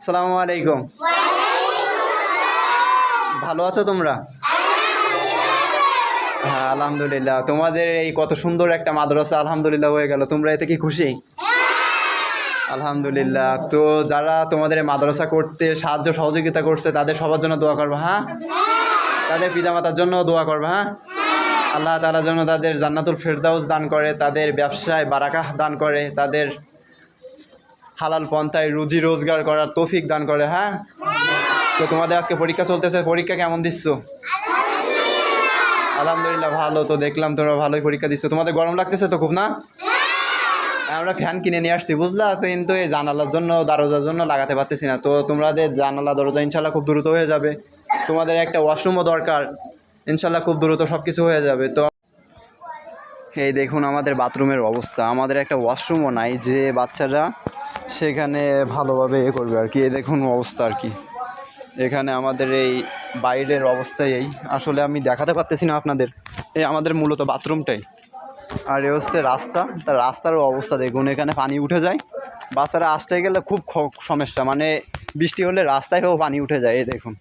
আসসালামু আলাইকুম। ভালো আছো তোমরা? হ্যাঁ আলহামদুলিল্লাহ। তোমাদের এই কত সুন্দর একটা মাদ্রাসা, আলহামদুলিল্লাহ হয়ে গেল। তোমরা এতে কি খুশি? আলহামদুলিল্লাহ। তো যারা তোমাদের মাদ্রাসা করতে সাহায্য, সহযোগিতা করছে, তাদের সবার জন্য দোয়া করবা হ্যাঁ? তাদের পিতামাতার জন্য দোয়া করবা হ্যাঁ? আল্লাহ তালার জন্য তাদের জান্নাতুল ফেরদাউস দান করে, তাদের ব্যবসায় বারাকাহ দান করে, তাদের হালাল পন্থায় রুজি রোজগার করার তৌফিক দান করে হ্যাঁ? তো তোমাদের আজকে পরীক্ষা চলতেছে পরীক্ষা কেমন দিচ্ছ? আলহামদুলিল্লাহ। ভালো তো দেখলাম তোমরা ভালোই পরীক্ষা দিচ্ছ। তোমাদের গরম লাগতেছে তো খুব না? আমরা ফ্যান কিনে নিয়ে আসছি বুঝলা? কিন্তু এই জানালার জন্য দরজার জন্য লাগাতে পারতেছি না। তো তোমাদের জানালা দরজা ইনশাল্লাহ খুব দ্রুত হয়ে যাবে। তোমাদের একটা ওয়াশরুমও দরকার ইনশাল্লাহ খুব দ্রুত সব কিছু হয়ে যাবে। তো এই দেখুন আমাদের বাথরুমের অবস্থা। আমাদের একটা ওয়াশরুমও নাই যে বাচ্চারা সেখানে ভালোভাবে এ করবে আর কি। এ দেখুন অবস্থা আর কি। এখানে আমাদের এই বাইরের অবস্থাই এই। আসলে আমি দেখাতে পারতেছি না আপনাদের। এই আমাদের মূলত বাথরুমটাই। আর এ হচ্ছে রাস্তা। তার রাস্তারও অবস্থা দেখুন, এখানে পানি উঠে যায়। বাচ্চারা আসতে গেলে খুব সমস্যা। মানে বৃষ্টি হলে রাস্তায় রাস্তায়ও পানি উঠে যায় এ দেখুন।